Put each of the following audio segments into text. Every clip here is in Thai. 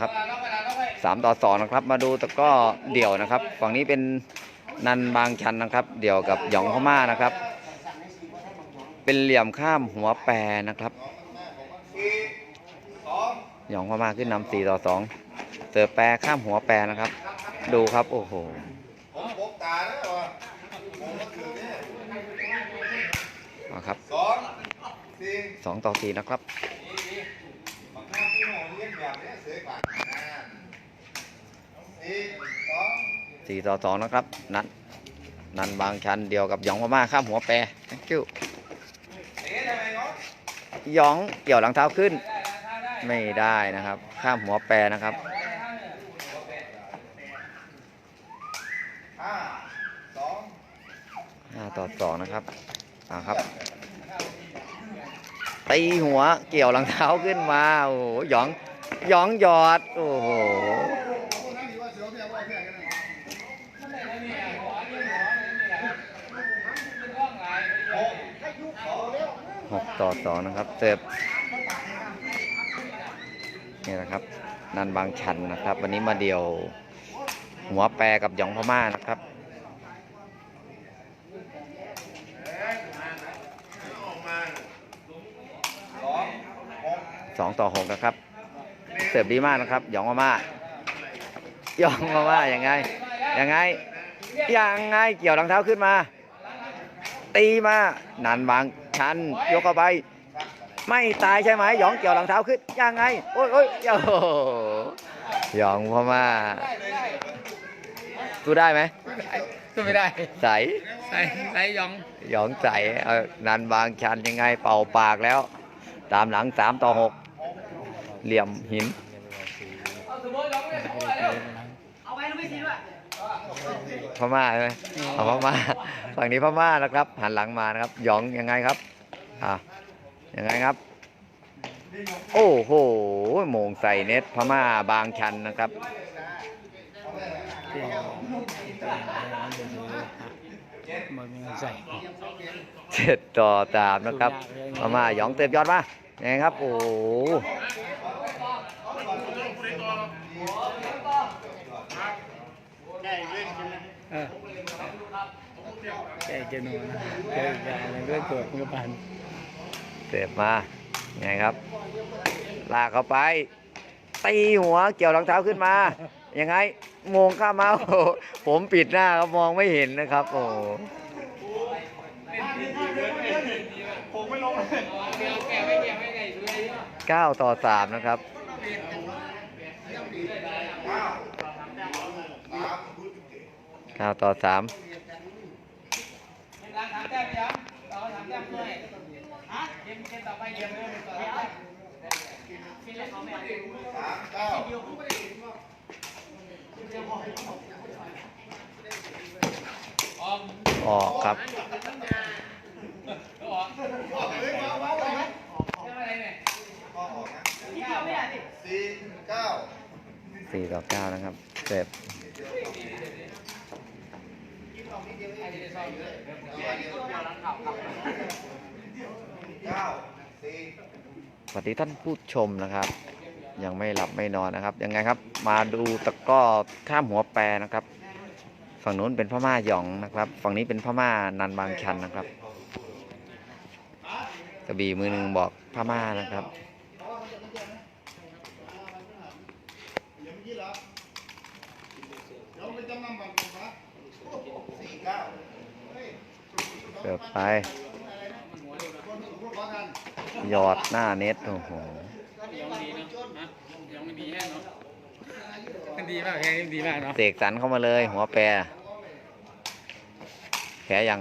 ครับสามต่อสองนะครับ มาดูตะก้อเดี่ยวนะครับ ฝั่งนี้เป็นนันบางชันนะครับ เดี่ยวกับหยองพม่านะครับ เป็นเหลี่ยมข้ามหัวแปรนะครับหยองพม่าขึ้นนำสี่ต่อสองเสิร์ฟแปรข้ามหัวแปรนะครับ ดูครับโอ้โหครับสองต่อสี่นะครับ บางครั้งที่หมอเลี้ยงแบบเนี้ยเสี่ต่อสองนะครับ นันนันบางชันเดียวกับหยองพม่าข้ามหัวแปร thank you เอ๊ะทำไมเนาะหยองเกี่ยวหลังเท้าขึ้น ไม่ได้นะครับ ข้ามหัวแปรนะครับห้าสองห้าต่อสองนะครับอ่าครับตีหัวเกี่ยวหลังเท้าขึ้นมา โอ้โหหยอง หยองหยอด โอ้โหหกต่อสองนะครับเสิร์ฟนี่นะครับ นันบางชันนะครับ วันนี้มาเดี่ยว หัวแปรกับหยองพม่านะครับสองต่อหกนะครับ สิร์ฟดีมากนะครับ หยองพม่าหยองพม่ายังไงยังไงยังไงเกี่ยวรองเท้าขึ้นมา ตีมานันบางชันยกเข้าไป ไม่ตายใช่ไหมหยองเกี่ยวรองเท้าขึ้นยังไงโอ้ยโอ้ยโอ้โหหยองพม่าสู้ได้ไหมก็ไม่ได้ ใสใส่ใส่ยองหยองใสเอานันบางชันยังไงเป่าปากแล้ว ตามหลังสามต่อหกเหลี่ยมหิน พม่าใช่ไหมเอาพม่าฝั่งนี้พม่านะครับ หันหลังมานะครับ หยองยังไงครับอะยังไงครับ โอ้โหโมงใส่เน็ตพม่าบางชันนะครับเจ็ดต่อสามนะครับพม่าหยองเติมยอดมายังไงครับ โอ้โห เออ แกเจนูนะแกแกเรื่องเกิดมันก็ปันเติมมายังไงครับ ลากเข้าไป ตีหัวเกี่ยวรองเท้าขึ้นมา ยังไงงงข้ามาโอ้โหผมปิดหน้าครับมองไม่เห็นนะครับ โอ้โหผมไม่ลงเลยเก้าต่อสามนะครับ เก้าต่อสามล้างถามแต้มยังเราถามแต้มด้วยฮะเกมเกมต่อไปเกมเริ่มต่อไปเป็นอะไรเขาแม่สามเก้าออมออกครับออกเรื่องอะไรเนี่ยข้อออกนะสี่เก้าสี่ต่อเก้านะครับเสร็จเก้า สวัสดีท่านผู้ชมนะครับ ยังไม่หลับไม่นอนนะครับ ยังไงครับ มาดูตะก้อข้ามหัวแปรนะครับ ฝั่งนู้นเป็นพม่าหยองนะครับ ฝั่งนี้เป็นพม่านันบางชันนะครับกระบี่มือหนึ่งบอกพม่านะครับ สี่เก้า เสิร์ฟไป หยอดหน้าเน็ต โอ้โหยองดีเนาะฮะยองดีแห้งเนาะมันดีมากแห้งดีมากเนาะเสกสรรเข้ามาเลย หัวแปรแพ้ยัง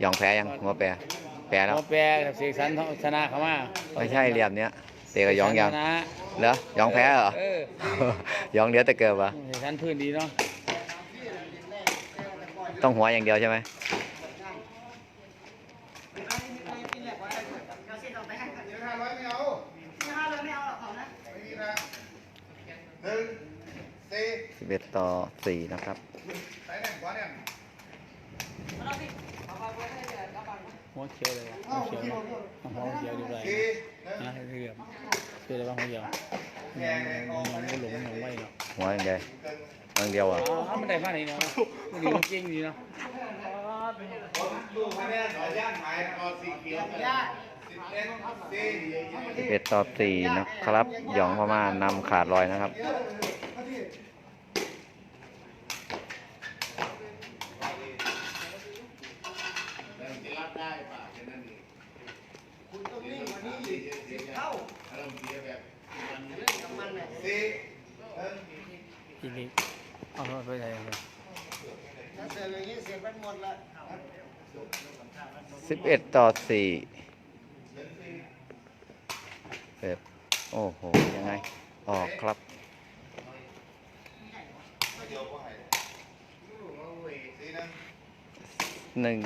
หยองแพ้ยัง หัวแปรแพ้แล้วโอแปรกับเสกสรรชนะเขามาไม่ใช่เหลี่ยมเนี้ยเตะกับหยองยังชนะเหรอหยองแพ้เหรอเออหยองเดี๋ยวแต่เกิดปะเสกสรรพื้นดีเนาะต้องหัวอย่างเดียวใช่ไหม ห้าร้อยไม่เอาไม่มีนะหนึ่ง สี่สิบเอ็ดต่อสี่นะครับใส่แน่นกว่าเนี่ยหัวเขียวเลยหัวเขียวเนาะหัวเขียวดีเลยสี่หนึ่งนะเรียบเขียวเลยว่าหัวเขียวแทงเลยออกมาเลยหลงหลงไว้เนาะหัวอย่างเดียวอย่างเดียวอะอ๋อมันได้มาไหนเนาะมันดีมันเก่งดีเนาะลูกคะแนนขอย่านหายออสีเขียวสิบเอ็ดสี่สิบเอ็ดต่อสี่นะครับ หยองพม่านำขาดลอยนะครับสี่ทีนี้เอาไปไหนเนี่ยสิบเอ็ดต่อสี่เสร็จโอ้โห ยังไง ออกครับหนึ่งหนึ่ง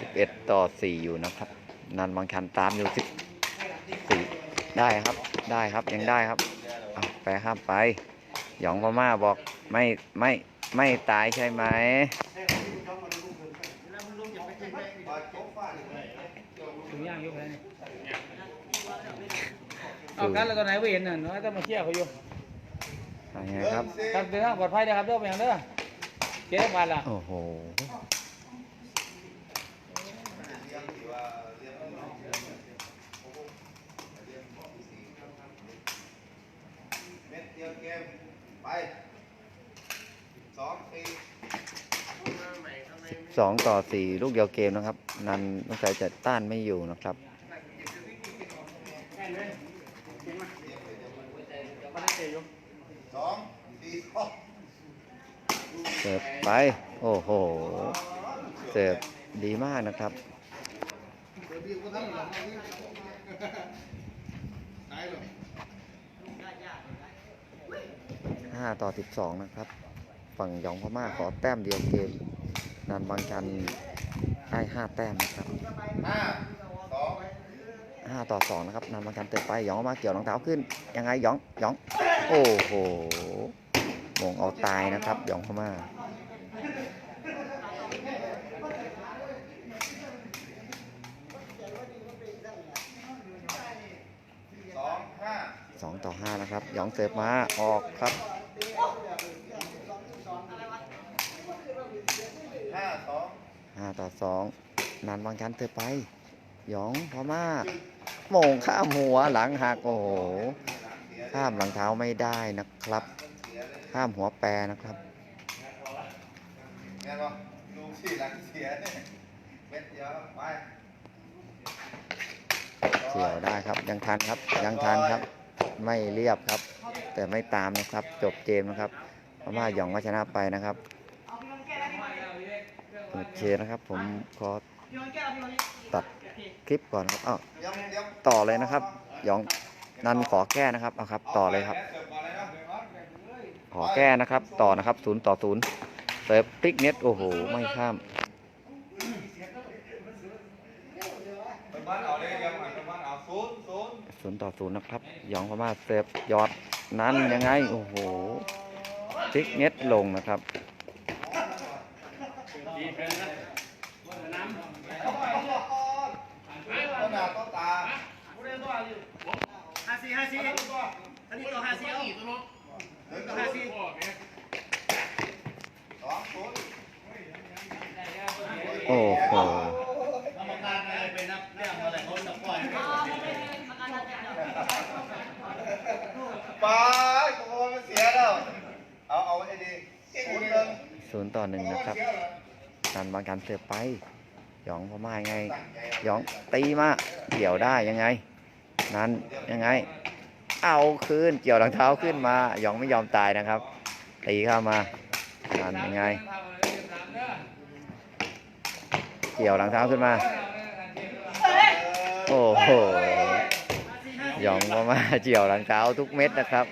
สิบเอ็ดต่อสี่อยู่นะครับ นันบางชันตามอยู่สิบสี่ ได้ครับ ได้ครับ ยังได้ครับเอาแปรข้ามไป หยองพม่าบอกไม่ไม่ไม่ตายใช่ไหมถึงย่างอยู่แค่นี้เอากันแล้วตอนไหนไปเห็นน่ะเนาะต้องมาเชี่ยเขาอยู่ยังไงครับ ครับเดินทางปลอดภัยนะครับเด้อไปอย่างเด้อเจ๊มาละโอ้โห เกมไปสองสี่สองต่อสี่ลูกเดียวเกมนะครับ นันต้องใส่จะต้านไม่อยู่นะครับเสิร์ฟไป โอ้โห เสิร์ฟดีมากนะครับตายเลย 5 ต่อ 12 นะครับ ฝั่งยองพม่าขอแต้มเดียวเกมนันบางกันได้5แต้มนะครับ5ต่อ 2 นะครับนันบางกันเตะไปยองมาเกี่ยวรองเท้าขึ้น ยังไงยองยอง โอ้โหมงเอาตายนะครับยองพม่าสองต่อ5นะครับยองเสิร์ฟมาออกครับาต่อสองนันบางชันเติมไป หยองพม่าโมงข้ามหัวหลังหักโอ้โหข้ามหลังเท้าไม่ได้นะครับ ข้ามหัวแปรนะครับแม่บอกลูกสี่หลังเสียเนี่ยเม็ดเดียวไปเกี่ยวได้ครับยังทันครับยังทันครับ ไม่เรียบครับ แต่ไม่ตามนะครับ จบเกมนะครับพม่าหยองก็ชนะไปนะครับ โอเคนะครับ ผมขอตัดคลิปก่อนครับอ้าวต่อเลยนะครับหยองนันขอแก้นะครับเอาครับ ต่อเลยครับ ขอแก้นะครับ ต่อนะครับศูนย์ต่อศูนย์เสิร์ฟพลิกเน็ตโอ้โห ไม่ข้ามศูนย์ต่อศูนย์นะครับหยองพม่าเสิร์ฟยอดนั้นยังไง โอ้โหพลิกเน็ตลงนะครับ ต้นหน้าต้นตาห้าสี่ห้าสี่อันนี้ต่อห้าสี่เอาต่อห้าสี่สองศูนย์โอ้โหกรรมการอะไรไปนับเรื่องอะไรเขาจะปอยไปโอ้มันเสียแล้ว เอา เอาไอ้ดีศูนย์ต่อหนึ่งนะครับ นันบางการเสิร์ฟไปหยองพม่ายังไงหยองตีมาเกี่ยวได้ยังไง นั้นยังไง เอาคืนเกี่ยวรองเท้าขึ้นมาหยองไม่ยอมตายนะครับ ตีเข้ามานันยังไง เกี่ยวรองเท้าขึ้นมา โอ้โหหยองพม่าเกี่ยวรองเท้าทุกเม็ดนะครับ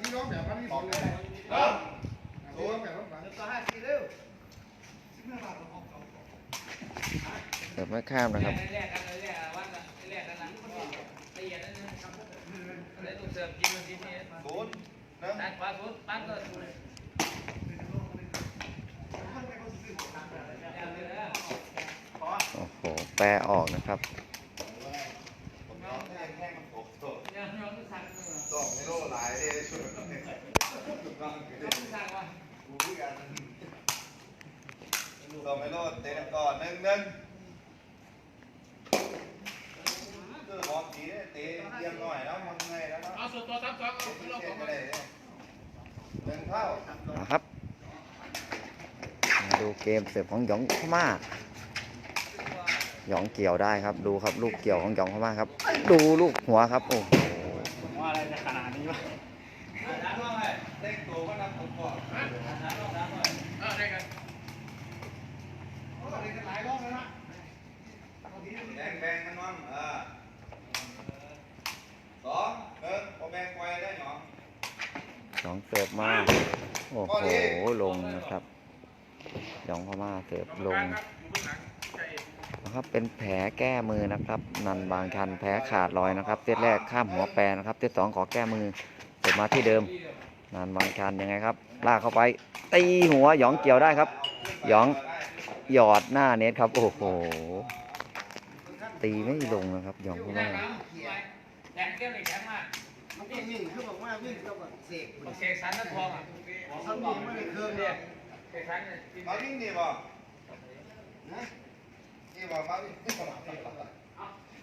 ศูนย์ ต่อห้าสี่เร็ว เสิร์ฟไม่ข้ามนะครับ แรกกันเลยแรกวันละแรกกันนะละเอียดนั่นนะครับแล้วถูกเสิร์ฟกินมันทีนี้ ศูนย์ห นึ่งตัดขวาสุดปั้นก็สโอ้โห แปรออกนะครับต้องแห้งแห้งมันตกโตยังยอมสั่งเลยดอกไม่โลหลายเลยช่วยกต้องสั่งว่ากูพูดกันดอกไม่โลเตะก่อนหนึ่งหนึ่ง คือหอมดีเตะเยี่ยมหน่อยแล้วมันไงแล้วเนาะเอาส่วนตัวทับสองเอาเราของหนึ่งเท่านะครับมาดูเกมเสิร์ฟของหยองพม่าหยองเกี่ยวได้ครับ ดูครับลูกเกี่ยวของหยองพม่าครับ ดูลูกหัวครับโอ้โหว่าอะไรจะขนาดนี้วะเล่นตัวก็นำผมก่อนเออได้กันแบ่งแบ่งกันน้องเออสองหนึ่ งไวได้หรอหยองเสิร์ฟมา โอ้โห ลงนะครับหยองพม่าเสิร์ฟลงนะครับ เป็นแผลแก้มือนะครับ นันบางชันแผลขาดลอยนะครับ เซตแรกข้ามหัวแปรนะครับ เซตสองขอแก้มือเสิร์ฟมาที่เดิม นันบางชันยังไงครับ ลากเข้าไป ตีหัวหยองเกี่ยวได้ครับ หยองหยอดหน้าเน็ตครับ โอ้โห ตีไม่ลงนะครับหยองพม่า งน้ำแดงเกี้ยวเลยแข็งมากมันก็วิ่งคือบอกว่าวิ่งกับเสกบอกเสกสรรนัททองอะเขามีไม่ได้เครื่องเนี่ยเสกสรรเนี่ยมาวิ่งดีบ่นะนี่บ่มาวิ่งนี่บ่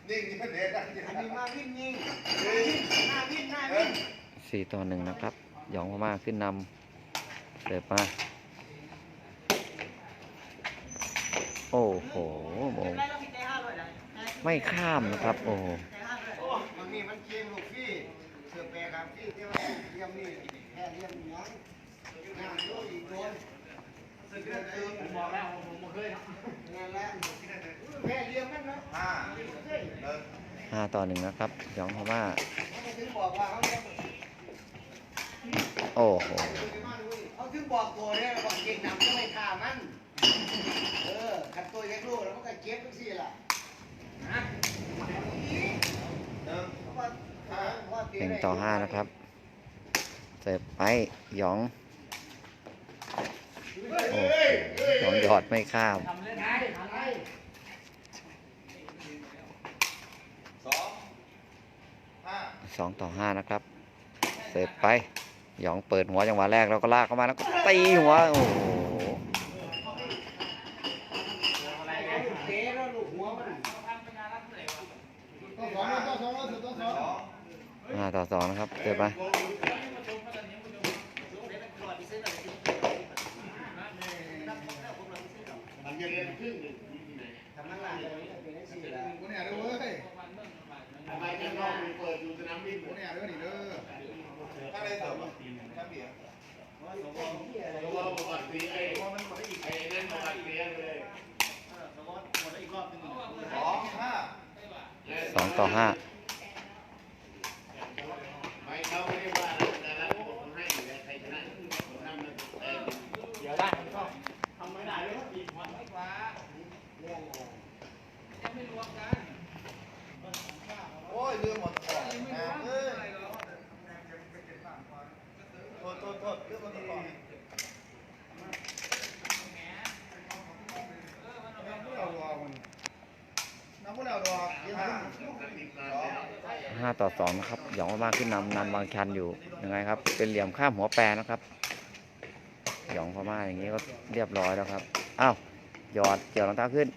นิ่งนี่มันเด็ดได้ที่อันไหนนี้มาวิ่งยิงหน้าวิ่งหน้าวิ่งสี่ต่อหนึ่งนะครับ หยองพม่าขึ้นนำเสิร์ฟมา โอ้โหโมงได้แล้วมีใจห้าร้อยไหนไม่ข้ามนะครับ โอ้โห ใจห้าร้อยมันมีมันเคียงลูกพี่เสือแปรครับพี่ที่ ว่าเยี่ยมนี่แค่เยี่ยมยังงานโยอีกโดนสึกเดือดตึงผมบอกแล้วผมผมเคยงานแล้วแค่เยี่ยมนั่นนะห้าหนึ่งห้าต่อหนึ่งนะครับหยองพม่าเขาถึงบอกว่าเขาจะโอ้โหเขาถึงบอกตัวเนี่ยบอกเก่งนำก็ไม่ฆ่ามัน เออขัดตัวยังลูกแล้วมันก็เจ็บทุกทีล่ะนะหนึ่งหนึ่งต่อห้านะครับเสิร์ฟไปหยองโอ้หยองหยอดไม่ข้ามสองต่อห้านะครับ เสิร์ฟไปหยองเปิดหัวจังหวะแรกแล้วก็ลากเข้ามาแล้วก็ตีหัวโอ้โหอะไรไอ้เนี่ยลูกเตะแล้วลูกหัวมันทำเป็นงานรับเลยวะต้ องสองต้องสองต้องสองห้าต่อสองนะครับเสิร์ฟไปทำนั่นล่ะเป็นไอ้สี่ละกูเนี่ยด้วยเว้ยทำไมข้างนอกมีเปิดอยู่สนามบินกูเนี่ยด้วยนี่เด้อถ้าได้เสริมถ้าเบียร์เพราะว่าประวัติปีไอ้ไอ้นั่นประวัติปีเลยสมมติหมดอีกรอบนึงสองห้าสองต่อห้า ไม่เขาไม่ได้ว่าแต่ละคนให้อยู่แล้วใครชนะผมทำมันเออ เดี๋ยวได้ก็ทำไม่ได้เลยอีกวันไม่กว่า เรื่อง ยังไม่รวมกัน โอ้ยเรือหมดก่อนนะเอ้ยโทษโทษโทษเรือหมดก่อนเอาดอกมันน้ำพวกเราดอกยี่ห้า สองนะครับหยองพม่าขึ้นนำนันบางชันอยู่ยังไงครับ เป็นเหลี่ยมข้ามหัวแปรนะครับหยองพม่าอย่างนี้ก็เรียบร้อยแล้วครับอ้าวหยอดเกี่ยวรองเท้าขึ้น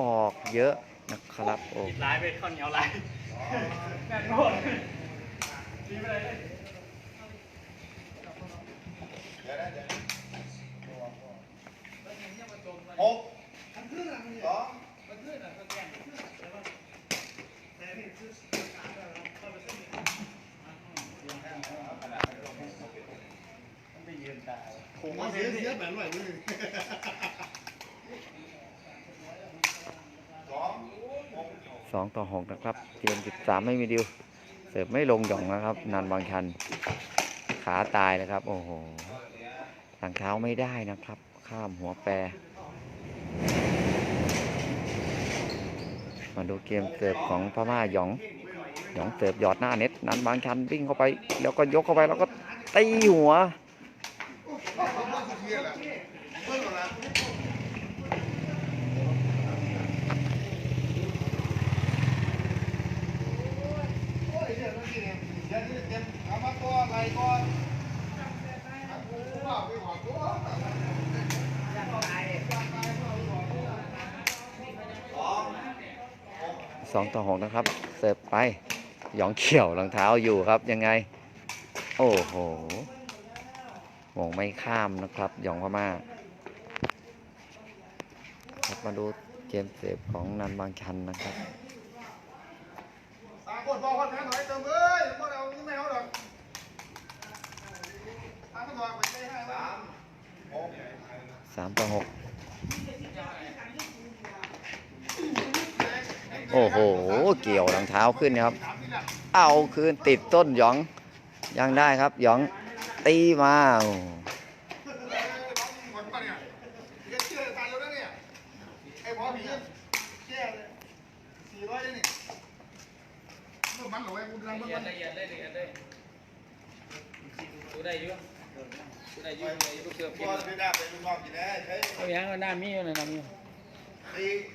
ออกเยอะนะครับโอ้ลายไปข้าวเหนียวลายแม่นหมดดีไปเลยหก ผมว่าเสียเสียแบบสองหกสองต่อหกนะครับเกมสิบสามไม่มีดิว เสิร์ฟไม่ลงหย่องนะครับ นันบางชัน ขาตายนะครับ โอ้โหหลังเท้าไม่ได้นะครับ ข้ามหัวแปร มาดูเกมเสิร์ฟของพม่าหยองหยองเสิร์ฟหยอดหน้าเน็ต นันบางชันวิ่งเข้าไป แล้วก็ยกเข้าไปแล้วก็ตีหัว สองต่อหกนะครับ เสิร์ฟไป หยองเขียวรองเท้าอยู่ครับยังไง โอ้โห หมงไม่ข้ามนะครับหยองพม่าครับมาดูเกมเสิร์ฟของนันบางชันนะครับสามคนพอคนแพ้หน่อยเติมเอ้ยพวกเราไม่เอาหรอกทางก็ตัวไปได้ให้สามหกสามต่อหกโอ้โห เกี่ยวรองเท้าขึ้นนะครับสามนี่แหละเอาคืนติดต้นหยอง ยังได้ครับหยอง ตีมาเอ้ยร้องหมดป่ะเนี่ยเดี๋ยวเชื่อตายแล้วนะเนี่ยไอ้หมอผีแก้เลยสี่ร้อยเลยนี่เมื่อมันเหรอไอ้บุญรังมันละเอียดเลยละเอียดเลยดูได้อยู่ดูได้อยู่ลูกเสือกินก็ไม่ได้ไปลูกน้องกินได้ใช้เอาอย่างหน้ามีอยู่เลยน้ำมี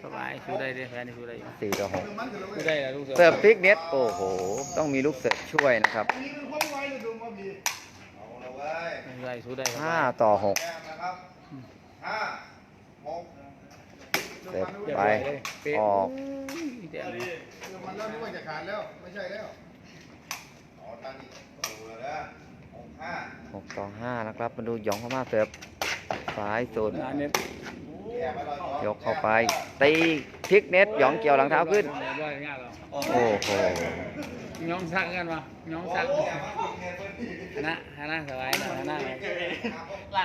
สบายดูได้เลยแฟนดูได้สี่ต่อหกเมื่อมันเหรอดูได้ลูกเสือเสิร์ฟพลิกเน็ตโอ้โห ต้องมีลูกเสิร์ฟช่วยนะครับ ได้ดูได้ห้าต่อหกแก้มนะครับห้าหกเสิร์ฟเรียบไปร้อยเลยเป๊ะออกเดี๋ยวเรื่องมันแล้วนึกว่าจะขาดแล้ว ไม่ใช่แล้วอ๋อตอนนี้โอ้โหแล้วหกห้าหกต่อห้านะครับ มาดูหยองพม่าเสิร์ฟซ้ายสุด งานเน็ตแก้ไปแล้วต่อยกเข้าไป ตีพลิกเน็ตหยองเกี่ยวหลังเท้าขึ้นบ่อยง่ายหรอโอ้โหย้องซักกันวะย้องซักโอ้ยมากินเงินเพิ่นนี่ชนะชนะสบายนะชนะ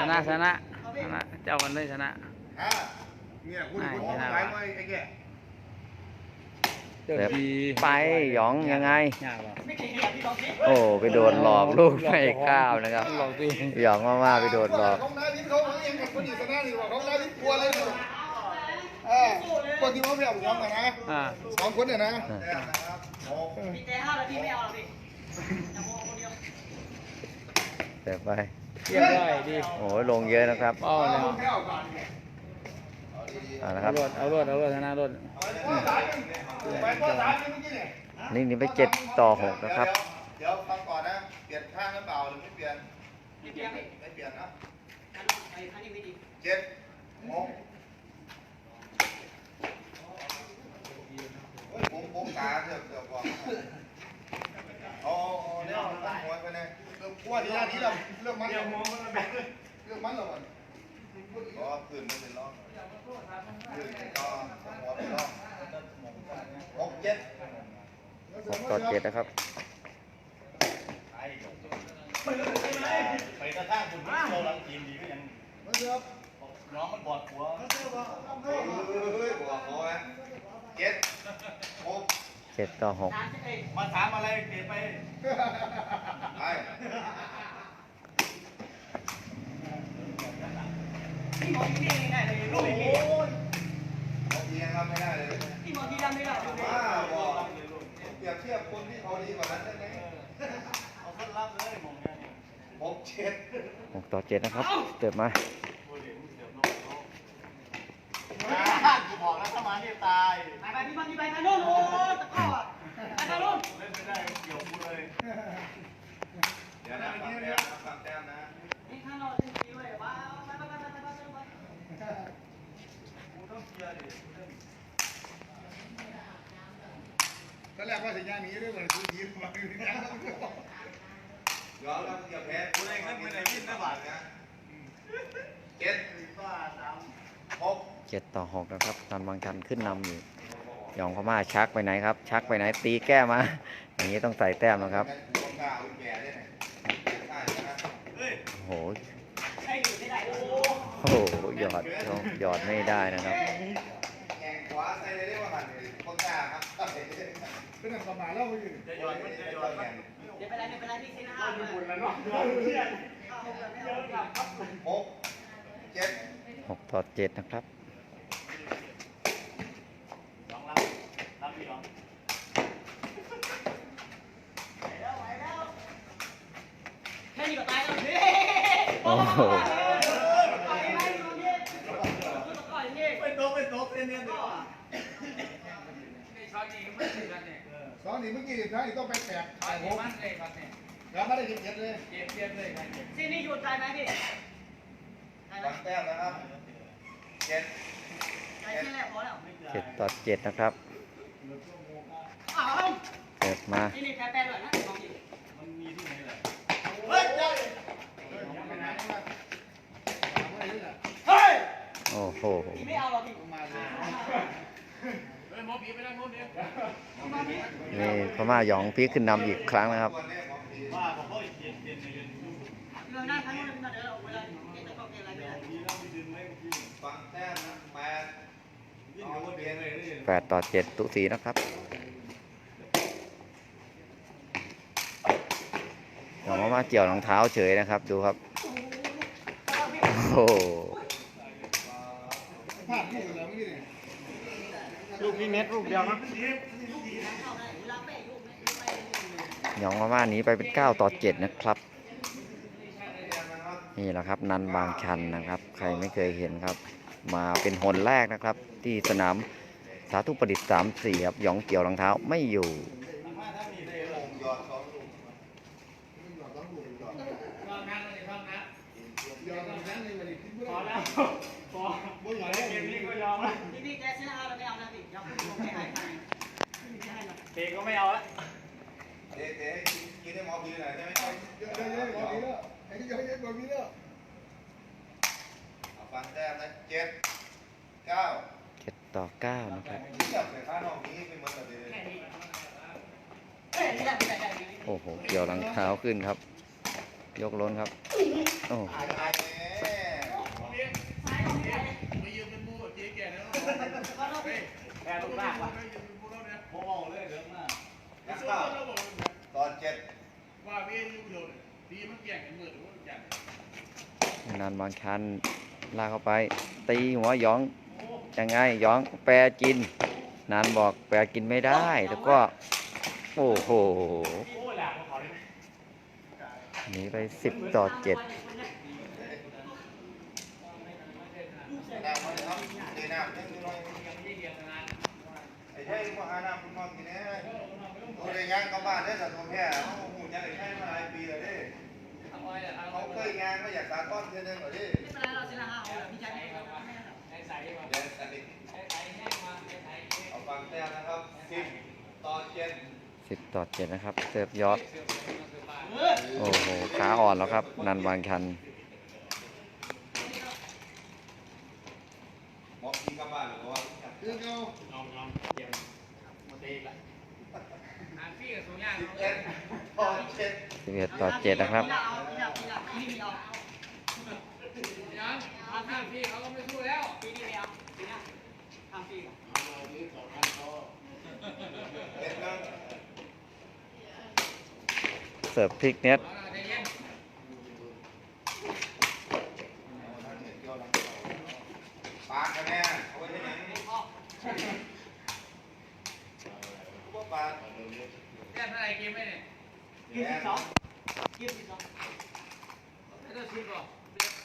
ชนะชนะชนะเจ้ากันเลยชนะห้าเนี่ยคุณคุณออกไปไว้ไอ้แก่ เจ้าเสิร์ฟดีไปหยองยังไงยากหรอโอ้ไปโดนหลอกลูกไม่ข้าวนะครับหลอกตัวเองหยองพม่าไปโดนหลอกของนายวินเขาเองกับคนอีกหน้าดีกว่าของนายวินกลัวเลยเนี่ยเออคนที่มาเพียบย้อมกันนะอ่าสองคนเนี่ยนะพี่เจห้าแล้วพี่ไม่เอาหรอพี่จะโมคนเดียวเสิร์ฟไปเรียบร้อยดีโอ้ยลงเยอะนะครับเป้าเลย เอาละคเอารับ รถเอารถเอารถชนะรถไปก็สามเมื่อกี้เนี่ยนี่นี่ไปเจ็ดต่อหกนะครับ เดี๋ยวฟังก่อนนะ เปลี่ยนข้างหรือเปล่าหรือไม่เปลี่ยนพี่เปียกพี่ไม่เปลี่ยนนะอันไอ้อันนี้ไม่ดีเจ็ดหกเฮ้ยผมผมตาเดี๋ยวเดี๋ยวก่อนเอาเอาเนี่ยตั้งหัวไปเลยเรื่องกลัวที่ยานี้เราเรื่องมันเรื่องมันเหรอมัน ก็ขึ้นไม่เป็นร่องขึ้นก็หัวเป็นร่องหกเจ็ดหกต่อเจ็ดนะครับไปกระทั่งคุณเราลังทีมดีก็ยังน้องมันบอดหัวเฮ้ยเฮ้ยบอกเขาไหมเจ็ดหกเจ็ดต่อหกมาถามอะไรเปลี่ยไปไป พี่มองที่นี่ได้เลยลูกพี่เอาเพียงครับไม่ได้เลยพี่มองที่ดำไม่ได้ดูดิว้าวบอกเปรียบเทียบคนที่เขาดีกว่านั้นได้ไหมเอาคนรับเลยมองแค่นี้หกเจ็ดหกต่อเจ็ดนะครับเสิร์ฟมากูบอกแล้วถ้ามานี่ตายไปไปพี่มันพี่ไปทางโน้นโอ้ตะก้อไปทางโน้นเล่นไม่ได้เกี่ยวกูเลยเดี๋ยวนะฟังแต้มนะฟังแต้มนะนี่ข้างนอกจริงๆเลยว้าวไปไปไปไปไปไป กู ต้องเคลียร์ดิตอนแรกว่าสัญญาณนี้ด้วยเหมือนคุณยิ้มมาอยู่นะยอมรับอย่าแพ้กูเลยขึ้นไปไหนวิ่งได้บาทนะเจ็ดบ้าสามหกเจ็ดต่อหกนะครับนันบางชันขึ้นนำอยู่ยองพม่าชักไปไหนครับ ชักไปไหนตีแก้มา อย่างนี้ต้องใส่แต้มนะครับโอ้โห ใช่อยู่ไม่ได้โอ้ โอ้โหหยอดหยอดไม่ได้นะครับแข่งขวาใส่เลยได้ว่าหันหัวกล้าครับเป็นประมาณแล้วอยู่จะหยอดมันจะหยอดมันเดี๋ยวไปไรเดี๋ยวไปไรพี่เซน่าห้าเลยบุญแล้วเนาะเครียดหกเจ็ดหกต่อเจ็ดนะครับลองรับรับพี่ลองแค่นี้ก็ตายแล้วพี่โอ้โห ไปไปตรงนี้ตะก้ออย่างนี้ ไปโต๊ะไปโต๊ะ เนียนๆดิช็อตนี้ไม่ถึงกันเนี่ยสองนี่เมื่อกี้นะนี่ต้องไปแปดช็อตนี้มันเลยครับเนี่ยแล้วไม่ได้เจ็ดเลยเจ็บเจ็บเลยครับซีนี่หยุดใจไหมพี่ใจไหมฟังแต้มนะครับเจ็ดใจแค่แรกพอแล้วเจ็ดต่อเจ็ดนะครับหเอาเอาเสิร์ฟมานี่นี่แพ้แพ้ด้วยนะลองดิมันมีที่ไหนล่ะเฮ้ยเจ้า เฮ้ย โอ้โหไม่เอาหรอกพี่เฮ้ยมอผีไปนั่งโน่นเนี่ยนี่พม่าหยองพลิกขึ้นนำอีกครั้งนะครับตัวนี้ของดีว่าผมก็เย็นเย็นเย็นเรื่อเดี๋ยวเอาเวลาเก็บตะกร้อเก็บอะไรไม่ได้ทีเราไปดึงไว้ทีฟังแปดต่อเจ็ดตุสีนะครับหยองมามาเกี่ยวรองเท้าเฉยนะครับ ดูครับ โอ้ ลูกนี้เม็ดลูกเดียวนะหยองมาม่านี้ไปเป็นเก้าต่อเจ็ดนะครับ นี่แหละครับนันบางชันนะครับ ใครไม่เคยเห็นครับ มาเป็นหนแรกนะครับ ที่สนามสาธุประดิษฐ์สามสี่ครับหยองเกี่ยวรองเท้าไม่อยู่อดสองลูก ลองนะลองนะ พอแล้วพอบุญหน่อยเกมนี้ก็ยอมละ พี่พี่แกเสียห้าเราไม่เอานะพี่ยอมลงไม่ให้ใคร ไม่ให้หรอกเกก็ไม่เอาละเจ๊เจ๊กินได้หมอผีหน่อยได้ไหมเอาฟังแต้มนะเจ็ดเก้าเจ็ดต่อเก้านะครับเทียบเลยค่าห้องนี้ไม่เหมือนกันเลยแค่อเอ้ยนี่ได้ไม่ได้ได้ไม่ได้โอ้โหเกี่ยวรองเท้าขึ้นครับ ยกล้นครับโอ้ตายแน่ซ้ายลงไม่ได้เลยมายืมเป็นมูเจ๊แก่แล้วก็ต้องพี่แพ้ลูกบ้า ว่ะผมอกเลยเรื่องมากยักษ์เก้าตอนเจ็ดว่าเบี้ยยุ่งโยนดีมันแก่งกันเมื่อหรือว่าจัดนันบางชันลากเข้าไป ตีหัวหยองยังไงหยองแปรกิน นานบอกแปรกินไม่ได้แล้วก็ โอ้โหหนีไปสิบต่อเจ็ด น้ำมันเอาเทน้ำยังน้อยไอ้ใช่พวกหาน้ำคุณนอนกินแน่ตัวเรียน งานกับบ้านได้สัตว์ตัวแค่เขาหูยังไอ้ใช่มาหลายปีแล้วเด้เอาไว้เอาเขาเคยงานก็อยากสาก้อนเท่านึงเหรอเด้ไม่เป็นไรเราเสียห้าเอาพี่แจ็คไม่เอาไม่เอาใส่ใส่มาเดี๋ยวอันนี้ใส่ใส่แห้งมาใส่ใส่เอาฟังแต้มนะครับสิบต่อเจ็ดสิบต่อเจ็ดนะครับเสิร์ฟยอดโอ้โหขาอ่อนแล้วครับ นันบางชันมอกินกับบ้านหรือว่าน้องน้องเตรียมมาเตะละ สิบเอ็ดต่อเจ็ดนะครับเสิร์ฟพริกเน็ตาพี่ไม่เอา ยังอ่านพี่เขาก็ไม่สู้แล้ว พี่ไม่เอาพี่นะทำพี่ก่อน เจ็ดนึง เสิร์ฟพลิกเน็ต เอาละใจเย็น ปากกันแน่เอาไว้ที่ไหนพวกปาก แก้เท่าไหร่เกมไม่เนี่ยยี่สิบสองยี่สิบสองไม่ต้องชิมหรอก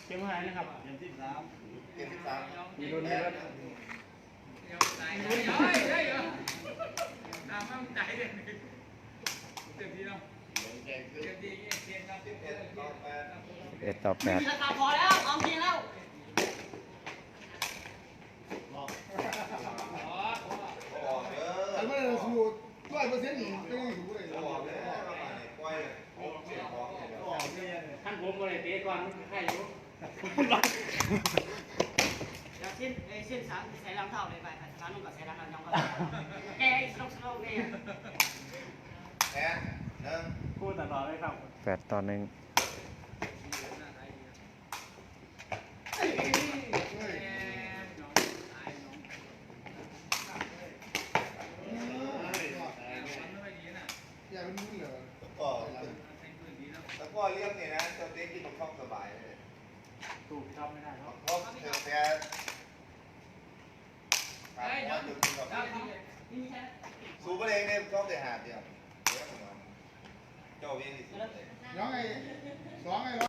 เกมเท่าไหร่นะครับเกมที่สามเจ็ดสิบสามมีรุ่นมีรุ่นเดี๋ยวตายเฮ้ยเฮ้ยเฮ้ยอ่ามั่นใจเลยเต็มที่เนาะเต็มที่เต็มครับสิบเอ็ดตอนแปดสิบเอ็ดต่อแปไม่ดมีราคาพอแล้วเอาจริงแล้วอ๋อออกเด้ออันนั้นสูตรร้อยเปอร์เซ็นต์นี่เป็นอย่างนี้เลย ออกเด้อประมานี้ปล่อยเจ็บของเดี๋ยวท่านผมก็เลยเตะก่อนมันไข่อยู่ยวสิ้นเอ้สิ้นสามใส่รองเท้าเลยไปสามนุ่งกับใส่รองเท้ายองก็แกสโลกสโลกเนี่ยแปดหนึ่งพูดตลอดเลยครับ แปดต่อหนึ่ง